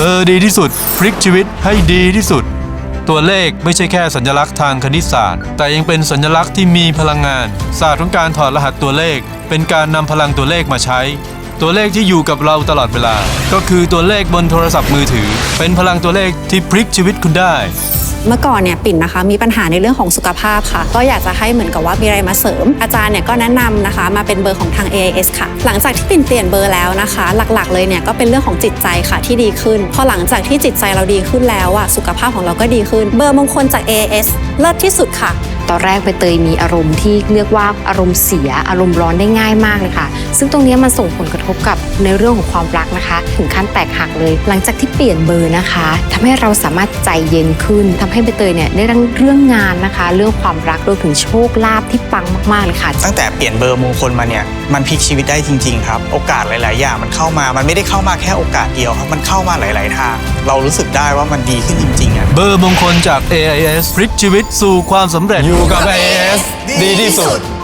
เบอร์ดีที่สุด พลิกชีวิตให้ดีที่สุด ตัวเลขไม่ใช่แค่สัญลักษณ์ทางคณิตศาสตร์ แต่ยังเป็นสัญลักษณ์ที่มีพลังงาน ศาสตร์ของการถอดรหัสตัวเลข เป็นการนำพลังตัวเลขมาใช้ ตัวเลขที่อยู่กับเราตลอดเวลา ก็คือตัวเลขบนโทรศัพท์มือถือ เป็นพลังตัวเลขที่พลิกชีวิตคุณได้ เมื่อก่อนเนี่ยปิ่นนะคะมีปัญหาในเรื่องของสุขภาพค่ะ ก็อยากจะให้เหมือนกับว่ามีอะไรมาเสริม อาจารย์เนี่ยก็แนะนำนะคะ มาเป็นเบอร์ของทาง AIS ค่ะ หลังจากที่ปิ่นเปลี่ยนเบอร์แล้วนะคะ หลักๆเลยเนี่ยก็เป็นเรื่องของจิตใจค่ะที่ดีขึ้น พอหลังจากที่จิตใจเราดีขึ้นแล้วอะสุขภาพของเราก็ดีขึ้น เบอร์มงคลจาก AIS เลิศที่สุดค่ะ ตอนแรกใบเตยมีอารมณ์ที่เรียกว่าอารมณ์เสียอารมณ์ร้อนได้ง่ายมากเลยค่ะ ซึ่งตรงเนี้ยมันส่งผลกระทบกับในเรื่องของความรักนะคะ ถึงขั้นแตกหักเลย หลังจากที่เปลี่ยนเบอร์นะคะทำให้เราสามารถใจเย็นขึ้นทำให้ใบเตยเนี่ยได้ทั้งเรื่องงานนะคะ เรื่องความรักรวมถึงโชคลาภที่ปังมากๆเลยค่ะ ตั้งแต่เปลี่ยนเบอร์มงคลมาเนี่ยมันพลิกชีวิตได้จริง ๆ ครับ โอกาสหลาย ๆ อย่างมันเข้ามา มันไม่ได้เข้ามาแค่โอกาสเดียวครับมันเข้ามาหลาย ๆ ทาง เรารู้สึกได้ว่ามันดีขึ้นจริงๆอะเบอร์มงคลจาก AIS พลิกชีวิตสู่ความสำเร็จอยู่กับ AIS ดีที่สุด